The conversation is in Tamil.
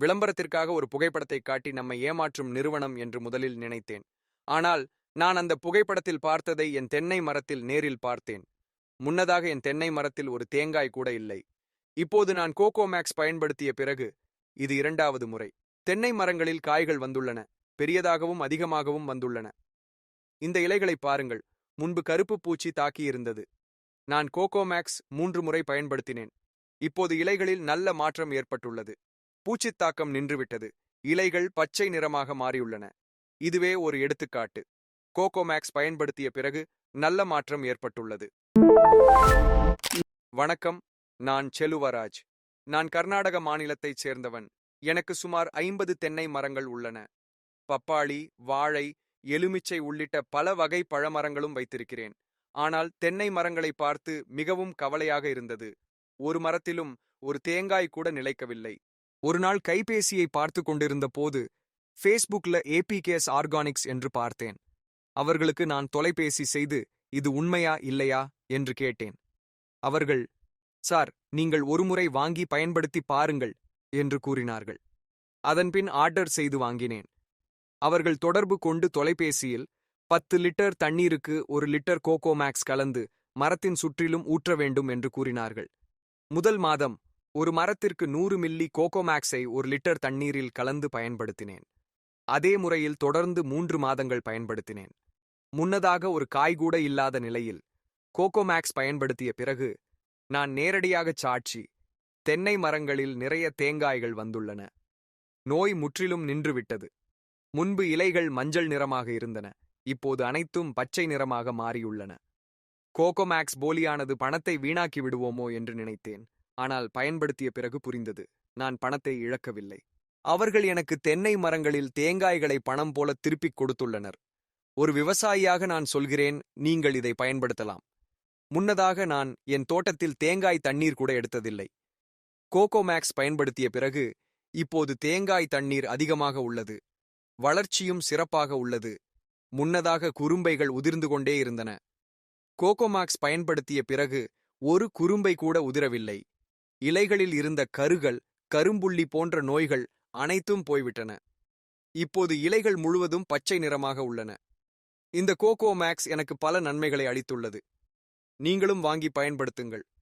விளம்பரத்திற்காக ஒரு புகைப்படத்தை காட்டி நம்மை ஏமாற்றும் நிறுவனம் என்று முதலில் நினைத்தேன். ஆனால் நான் அந்த புகைப்படத்தில் பார்த்ததை என் தென்னை மரத்தில் நேரில் பார்த்தேன். முன்னதாக என் தென்னை மரத்தில் ஒரு தேங்காய் கூட இல்லை. இப்போது நான் கோகோ மேக்ஸ் பயன்படுத்திய பிறகு இது இரண்டாவது முறை. தென்னை மரங்களில் காய்கள் வந்துள்ளன. பெரியதாகவும் அதிகமாகவும் வந்துள்ளன. இந்த இலைகளை பாருங்கள். முன்பு கருப்பு பூச்சி தாக்கியிருந்தது. நான் கோகோ மேக்ஸ் மூன்று முறை பயன்படுத்தினேன். இப்போது இலைகளில் நல்ல மாற்றம் ஏற்பட்டுள்ளது. பூச்சித்தாக்கம் நின்றுவிட்டது. இலைகள் பச்சை நிறமாக மாறியுள்ளன. இதுவே ஒரு எடுத்துக்காட்டு. கோகோ மேக்ஸ் பயன்படுத்திய பிறகு நல்ல மாற்றம் ஏற்பட்டுள்ளது. வணக்கம். நான் செலுவராஜ் நான் கர்நாடக மாநிலத்தைச் சேர்ந்தவன். எனக்கு சுமார் ஐம்பது தென்னை மரங்கள் உள்ளன. பப்பாளி வாழை எலுமிச்சை உள்ளிட்ட பல வகை பழமரங்களும் வைத்திருக்கிறேன். ஆனால் தென்னை மரங்களை பார்த்து மிகவும் கவலையாக இருந்தது. ஒரு மரத்திலும் ஒரு தேங்காய் கூட நிலைக்கவில்லை. ஒரு நாள் கைபேசியை பார்த்து கொண்டிருந்த போது ஃபேஸ்புக்ல ஏபிகேஎஸ் ஆர்கானிக்ஸ் என்று பார்த்தேன். அவர்களுக்கு நான் தொலைபேசி செய்து இது உண்மையா இல்லையா? என்று கேட்டேன். அவர்கள் சார் நீங்கள் ஒருமுறை வாங்கி பயன்படுத்தி பாருங்கள் என்று கூறினார்கள். அதன்பின் ஆர்டர் செய்து வாங்கினேன். அவர்கள் தொடர்பு கொண்டு தொலைபேசியில் பத்து லிட்டர் தண்ணீருக்கு ஒரு லிட்டர் கோகோ மேக்ஸ் கலந்து மரத்தின் சுற்றிலும் ஊற்ற வேண்டும் என்று கூறினார்கள். முதல் மாதம் ஒரு மரத்திற்கு நூறு மில்லி கோகோமேக்ஸை ஒரு லிட்டர் தண்ணீரில் கலந்து பயன்படுத்தினேன். அதே முறையில் தொடர்ந்து மூன்று மாதங்கள் பயன்படுத்தினேன். முன்னதாக ஒரு காய் கூட இல்லாத நிலையில் கோகோமேக்ஸ் பயன்படுத்திய பிறகு நான் நேரடியாகச் சாட்சி தென்னை மரங்களில் நிறைய தேங்காய்கள் வந்துள்ளன. நோய் முற்றிலும் நின்றுவிட்டது. முன்பு இலைகள் மஞ்சள் நிறமாக இருந்தன இப்போது அனைத்தும் பச்சை நிறமாக மாறியுள்ளன. கோகோமேக்ஸ் போலியானது பணத்தை வீணாக்கி விடுவோமோ என்று நினைத்தேன். ஆனால் பயன்படுத்திய பிறகு புரிந்தது. நான் பணத்தை இழக்கவில்லை. அவர்கள் எனக்கு தென்னை மரங்களில் தேங்காய்களை பணம் போல திருப்பிக் கொடுத்துள்ளனர். ஒரு விவசாயியாக நான் சொல்கிறேன் நீங்கள் இதை பயன்படுத்தலாம். முன்னதாக நான் என் தோட்டத்தில் தேங்காய் தண்ணீர் கூட எடுத்ததில்லை. கோகோமேக்ஸ் பயன்படுத்திய பிறகு இப்போது தேங்காய் தண்ணீர் அதிகமாக உள்ளது. வளர்ச்சியும் சிறப்பாக உள்ளது. முன்னதாக குறும்பைகள் உதிர்ந்து கொண்டே இருந்தன. கோகோமாக்ஸ் பயன்படுத்திய பிறகு ஒரு குறும்பை கூட உதிரவில்லை. இலைகளில் இருந்த கருகள் கரும்புள்ளி போன்ற நோய்கள் அனைத்தும் போய்விட்டன. இப்போது இலைகள் முழுவதும் பச்சை நிறமாக உள்ளன. இந்த கோகோ மேக்ஸ் எனக்கு பல நன்மைகளை அளித்துள்ளது. நீங்களும் வாங்கி பயன்படுத்துங்கள்.